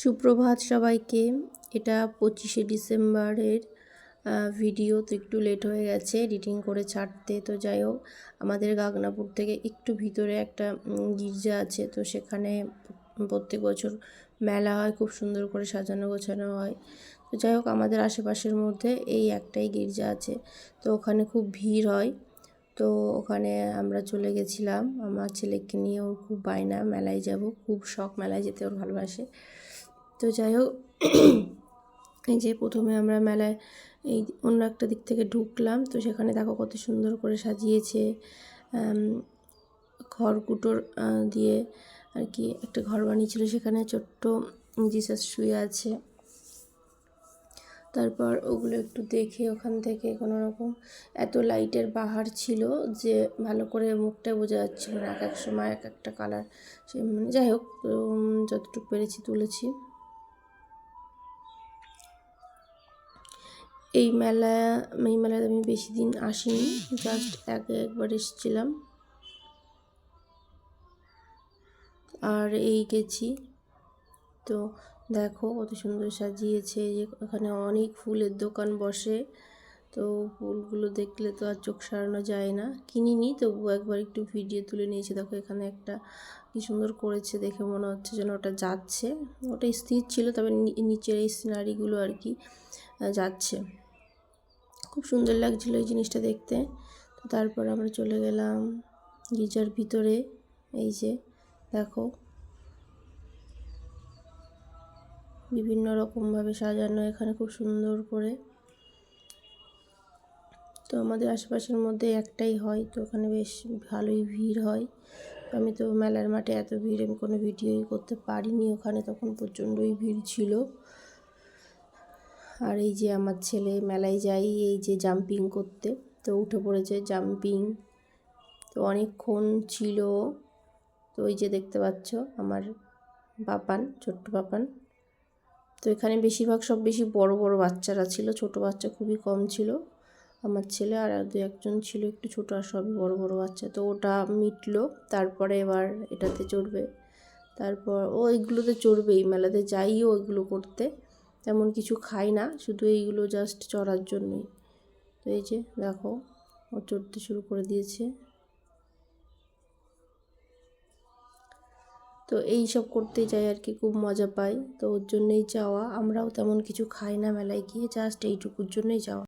সুপ্রভাত সবাইকে। এটা পঁচিশে ডিসেম্বরের ভিডিও, তো একটু লেট হয়ে গেছে, এডিটিং করে ছাড়তে। তো যাই হোক, আমাদের গাগনাপুর থেকে একটু ভিতরে একটা গির্জা আছে, তো সেখানে প্রত্যেক বছর মেলা হয়, খুব সুন্দর করে সাজানো গোছানো হয়। তো যাই হোক, আমাদের আশেপাশের মধ্যে এই একটাই গির্জা আছে, তো ওখানে খুব ভিড় হয়। তো ওখানে আমরা চলে গেছিলাম, আমার ছেলেকে নিয়ে ওর খুব বায়না, মেলায় যাব, খুব শখ, মেলায় যেতে ওর ভালোবাসে। তো যাই হোক, এই যে প্রথমে আমরা মেলায় এই অন্য একটা দিক থেকে ঢুকলাম। তো সেখানে দেখো কত সুন্দর করে সাজিয়েছে খড়কুটোর দিয়ে আর কি একটা ঘর বানিয়েছিল সেখানে ছোট্ট জিসাস শুয়ে আছে। তারপর ওগুলো একটু দেখে ওখান থেকে কোনো রকম এত লাইটের বাহার ছিল যে ভালো করে মুখটা বোঝা যাচ্ছিল না, এক এক সময় এক একটা কালার। সে মানে যাই হোক যতটুকু পেরেছি তুলেছি। এই মেলা, এই মেলায় আমি বেশি দিন আসিনি জাস্ট আগে একবার এসেছিলাম। আর এই গেছি। তো দেখো কত সুন্দর সাজিয়েছে যে এখানে অনেক ফুলের দোকান বসে। তো ফুলগুলো দেখলে তো আর চোখ সারানো যায় না। কিনিনি তবু একবার একটু ভিডিও তুলে নিয়েছি। দেখো এখানে একটা কি সুন্দর করেছে দেখে মনে হচ্ছে যেন ওটা যাচ্ছে। ওটা স্থির ছিল, তবে নিচের এই সিনারিগুলো আর কি যাচ্ছে। খুব সুন্দর লাগছিল এই জিনিসটা দেখতে। তো তারপর আমরা চলে গেলাম গিজার ভিতরে। এই যে, দেখো। বিভিন্ন রকমভাবে সাজানো এখানে খুব সুন্দর করে। তো আমাদের আশেপাশের মধ্যে একটাই হয়, তো ওখানে বেশ ভালোই ভিড় হয়। আমি তো মেলার মাঠে এত ভিড়, আমি কোনো ভিডিওই করতে পারিনি ওখানে, তখন প্রচণ্ডই ভিড় ছিল। আর এই যে আমার ছেলে মেলায় যাই, এই যে জাম্পিং করতে, তো উঠে পড়েছে জাম্পিং তো অনেকক্ষণ ছিল, তো ওই যে দেখতে পাচ্ছ আমার বাপান, ছোট্ট বাপান। তো এখানে বেশিরভাগ সব বেশি বড় বড় বাচ্চারা ছিল, ছোট বাচ্চা খুবই কম ছিল। আমার ছেলে আর দু একজন ছিল একটু ছোট, আর সবই বড় বড় বাচ্চা। তো ওটা মিটলো, তারপরে এবার এটাতে চড়বে। তারপর ও এইগুলোতে চড়বেই, মেলাতে যাই ও এগুলো করতে। তেমন কিছু খাই না, শুধু এইগুলো জাস্ট চড়ার জন্যই। তো এই যে, দেখো, ও চড়তে শুরু করে দিয়েছে। তো এই সব করতে যাই আর কি, খুব মজা পাই। তো ওর জন্যই যাওয়া, আমরাও তেমন কিছু খাই না মেলায় গিয়ে জাস্ট এইটুকুর জন্যই যাওয়া।